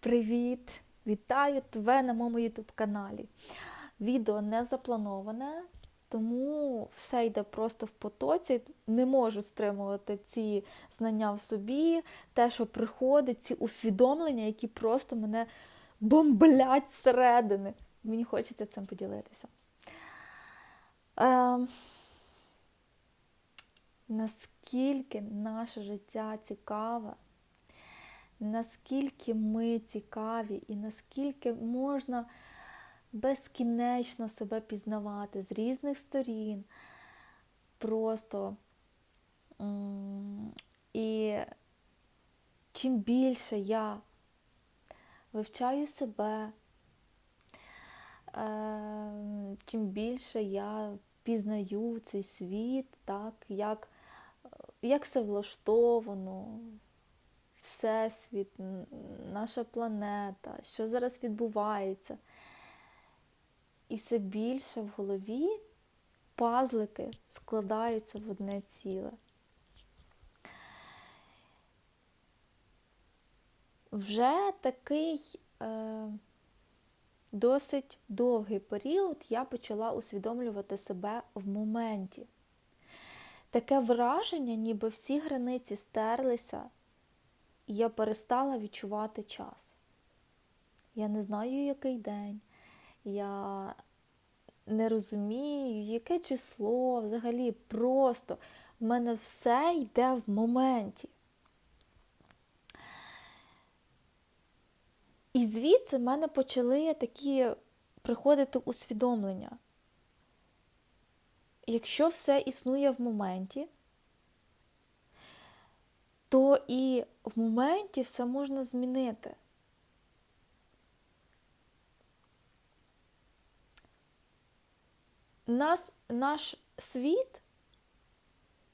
Привіт! Вітаю тебе на моєму YouTube каналі. Відео не заплановане, тому все йде просто в потоці. Не можу стримувати ці знання в собі, те, що приходить, ці усвідомлення, які просто мене бомблять зсередини. Мені хочеться цим поділитися. Е, наскільки наше життя цікаве, наскільки ми цікаві і наскільки можна безкінечно себе пізнавати з різних сторін. Просто і чим більше я вивчаю себе, е, чим більше я пізнаю цей світ, так, як, як все влаштовано, Всесвіт, наша планета, що зараз відбувається. І все більше в голові пазлики складаються в одне ціле. Вже такий е, досить довгий період я почала усвідомлювати себе в моменті. Таке враження, ніби всі границі стерлися, я перестала відчувати час. Я не знаю, який день, я не розумію, яке число, взагалі просто в мене все йде в моменті. І звідси в мене почали такі приходити усвідомлення. Якщо все існує в моменті, то і в моменті все можна змінити. Нас, наш світ,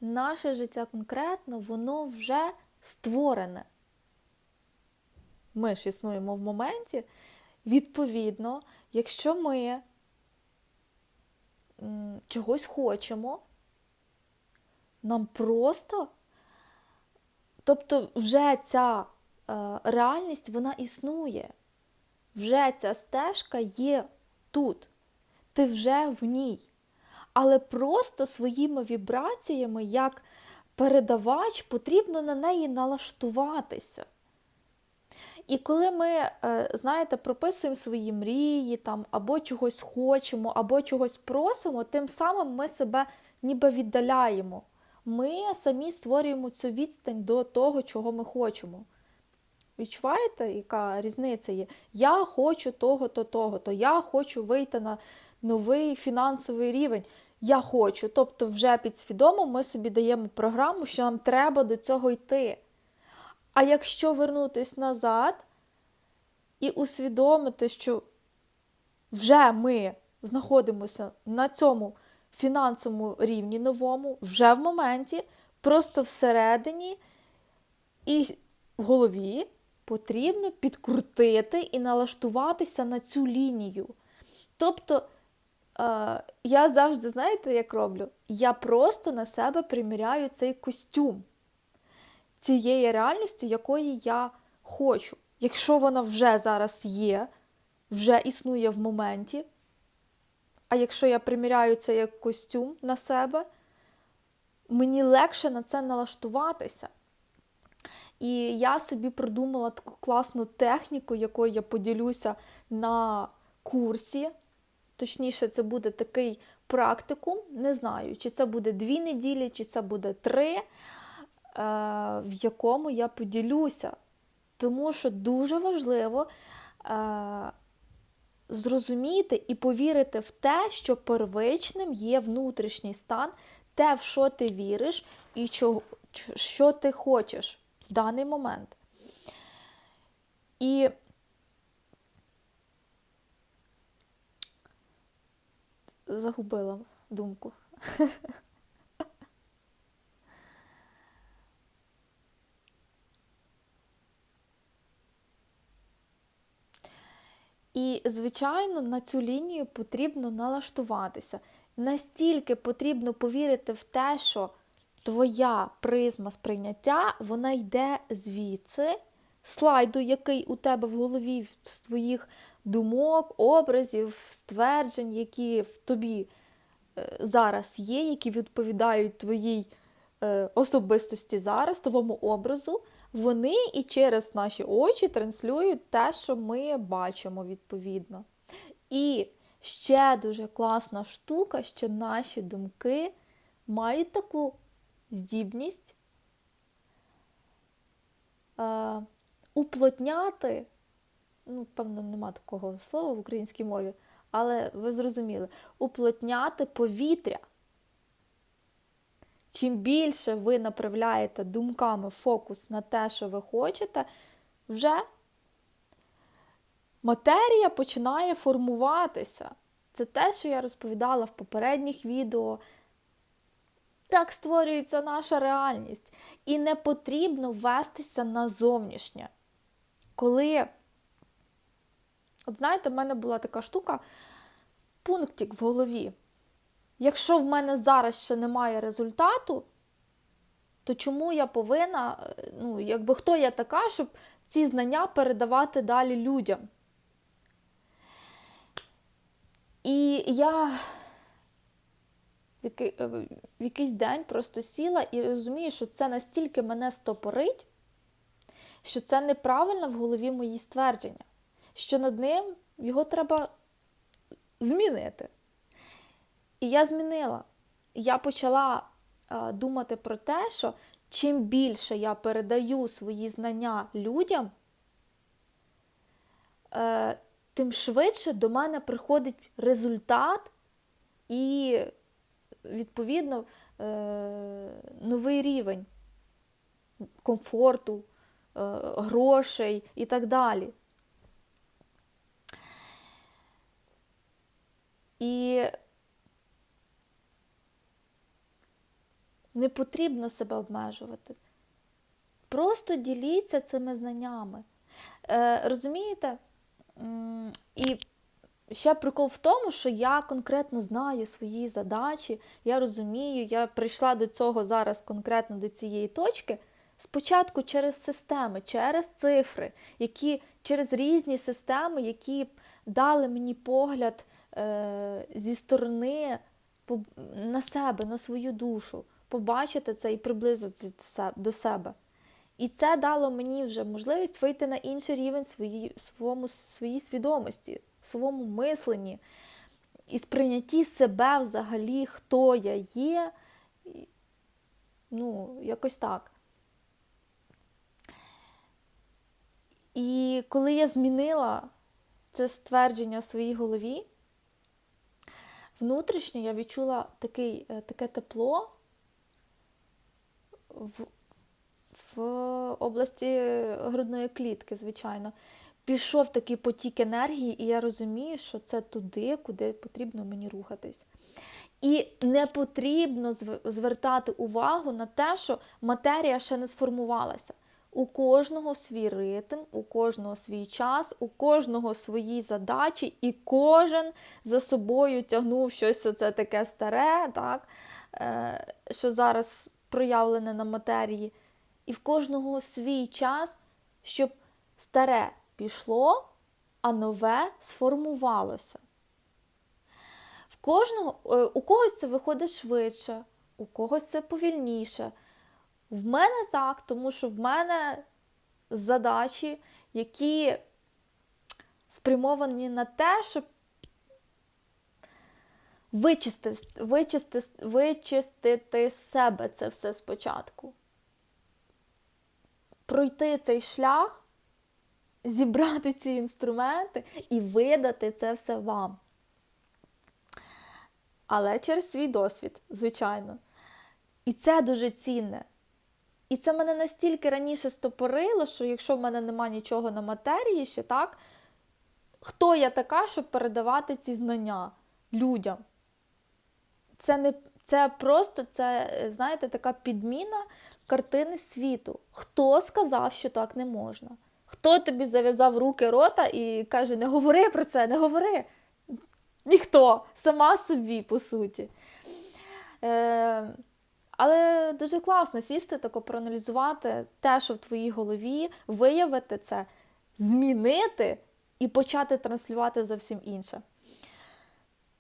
наше життя конкретно, воно вже створене. Ми ж існуємо в моменті. Відповідно, якщо ми чогось хочемо, нам просто Тобто вже ця е, реальність вона існує. Вже ця стежка є тут. Ти вже в ній. Але просто своїми вібраціями, як передавач, потрібно на неї налаштуватися. І коли ми, е, знаєте, прописуємо свої мрії, там, або чогось хочемо, або чогось просимо, тим самим ми себе ніби віддаляємо ми самі створюємо цю відстань до того, чого ми хочемо. Відчуваєте, яка різниця є? Я хочу того-то, того-то, я хочу вийти на новий фінансовий рівень. Я хочу. Тобто, вже підсвідомо ми собі даємо програму, що нам треба до цього йти. А якщо вернутися назад і усвідомити, що вже ми знаходимося на цьому фінансовому рівні новому, вже в моменті, просто всередині і в голові потрібно підкрутити і налаштуватися на цю лінію. Тобто, е, я завжди, знаєте, як роблю? Я просто на себе приміряю цей костюм цієї реальності, якої я хочу. Якщо вона вже зараз є, вже існує в моменті, а якщо я приміряю це як костюм на себе, мені легше на це налаштуватися. І я собі придумала таку класну техніку, якою я поділюся на курсі. Точніше, це буде такий практикум. Не знаю, чи це буде дві неділі, чи це буде три, е, в якому я поділюся. Тому що дуже важливо е, зрозуміти і повірити в те, що первичним є внутрішній стан, те, в що ти віриш, і що ти хочеш в даний момент. І загубила думку. І, звичайно, на цю лінію потрібно налаштуватися. Настільки потрібно повірити в те, що твоя призма сприйняття вона йде звідси, слайду, який у тебе в голові з твоїх думок, образів, стверджень, які в тобі е, зараз є, які відповідають твоїй е, особистості зараз, твоєму образу, вони і через наші очі транслюють те, що ми бачимо відповідно. І ще дуже класна штука, що наші думки мають таку здібність е, уплотняти, ну, певно, нема такого слова в українській мові, але ви зрозуміли, уплотняти повітря. Чим більше ви направляєте думками фокус на те, що ви хочете, вже матерія починає формуватися. Це те, що я розповідала в попередніх відео. Так створюється наша реальність. І не потрібно вестися на зовнішнє. Коли, от знаєте, в мене була така штука, пунктик в голові. Якщо в мене зараз ще немає результату, то чому я повинна, ну, якби хто я така, щоб ці знання передавати далі людям? І я в якийсь день просто сіла і розумію, що це настільки мене стопорить, що це неправильно в голові мої ствердження, що над ним його треба змінити. І я змінила. Я почала а, думати про те, що чим більше я передаю свої знання людям, е, тим швидше до мене приходить результат і, відповідно, е, новий рівень комфорту, е, грошей і так далі. І не потрібно себе обмежувати. Просто діліться цими знаннями. Е, Розумієте? І ще прикол в тому, що я конкретно знаю свої задачі, я розумію, я прийшла до цього зараз конкретно до цієї точки. Спочатку через системи, через цифри, які через різні системи, які дали мені погляд е, зі сторони на себе, на свою душу, побачити це і приблизитися до себе. І це дало мені вже можливість вийти на інший рівень свої, своєму, своїй свідомості, своєму мисленні і сприйнятті себе взагалі, хто я є. Ну, якось так. І коли я змінила це ствердження в своїй голові, внутрішньо я відчула такий, е, таке тепло в в області грудної клітки, звичайно. Пішов такий потік енергії, і я розумію, що це туди, куди потрібно мені рухатись. І не потрібно звертати увагу на те, що матерія ще не сформувалася. У кожного свій ритм, у кожного свій час, у кожного свої задачі, і кожен за собою тягнув щось оце таке старе, так, е, що зараз проявлене на матерії і в кожного свій час, щоб старе пішло, а нове сформувалося. В кожного, е, У когось це виходить швидше, у когось це повільніше. В мене так, тому що в мене задачі, які спрямовані на те, щоб вичистити, вичистити, вичистити себе це все спочатку пройти цей шлях, зібрати ці інструменти і видати це все вам. Але через свій досвід, звичайно. І це дуже цінне. І це мене настільки раніше стопорило, що якщо в мене нема нічого на матерії ще, так, хто я така, щоб передавати ці знання людям? Це не це просто, це, знаєте, така підміна картини світу. Хто сказав, що так не можна? Хто тобі зав'язав руки рота і каже, не говори про це, не говори. Ніхто, сама собі, по суті. Е, Але дуже класно сісти, тако проаналізувати те, що в твоїй голові, виявити це, змінити і почати транслювати зовсім інше.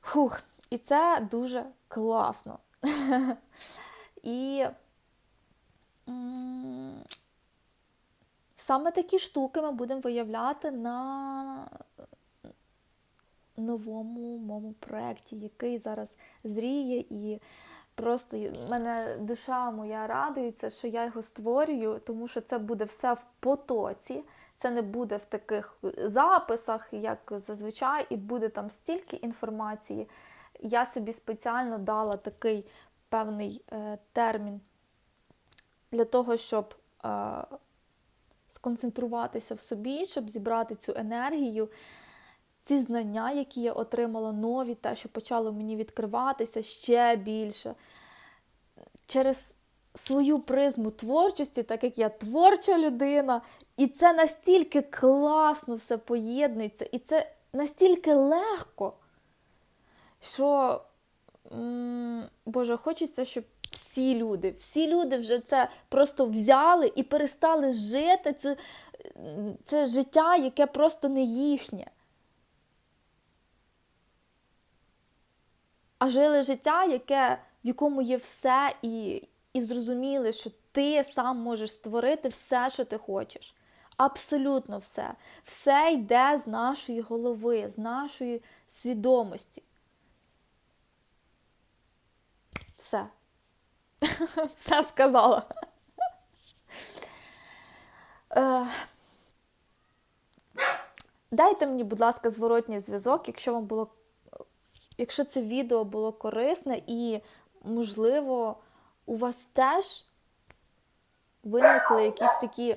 Фух, і це дуже класно. І саме такі штуки ми будемо виявляти на новому моєму проєкті, який зараз зріє, і просто мене душа моя радується, що я його створюю, тому що це буде все в потоці. Це не буде в таких записах, як зазвичай, і буде там стільки інформації. Я собі спеціально дала такий певний е, термін для того, щоб е, сконцентруватися в собі, щоб зібрати цю енергію, ці знання, які я отримала, нові, те, що почало мені відкриватися ще більше. Через свою призму творчості, так як я творча людина, і це настільки класно все поєднується, і це настільки легко, що, м, Боже, хочеться, щоб всі люди, всі люди вже це просто взяли і перестали жити. Це, це життя, яке просто не їхнє. А жили життя, яке, в якому є все, і, і зрозуміли, що ти сам можеш створити все, що ти хочеш. Абсолютно все. Все йде з нашої голови, з нашої свідомості. Все. Все сказала. Е, Дайте мені, будь ласка, зворотній зв'язок, якщо вам було, якщо це відео було корисне і, можливо, у вас теж виникли якісь такі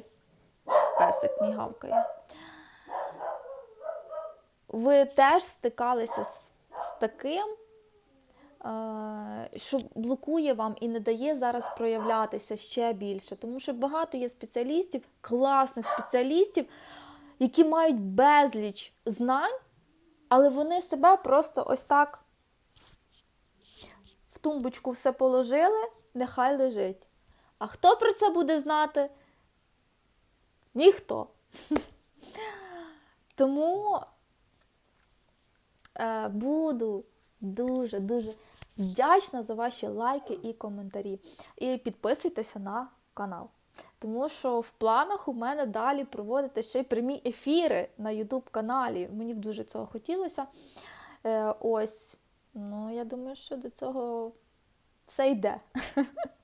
песик мій гавкає. Ви теж стикалися з, з таким, що блокує вам і не дає зараз проявлятися ще більше. Тому що багато є спеціалістів, класних спеціалістів, які мають безліч знань, але вони себе просто ось так в тумбочку все положили, нехай лежить. А хто про це буде знати? Ніхто. Тому е, буду дуже-дуже вдячна за ваші лайки і коментарі. І підписуйтеся на канал. Тому що в планах у мене далі проводити ще й прямі ефіри на YouTube каналі. Мені б дуже цього хотілося. Е, ось, ну я думаю, що до цього все йде.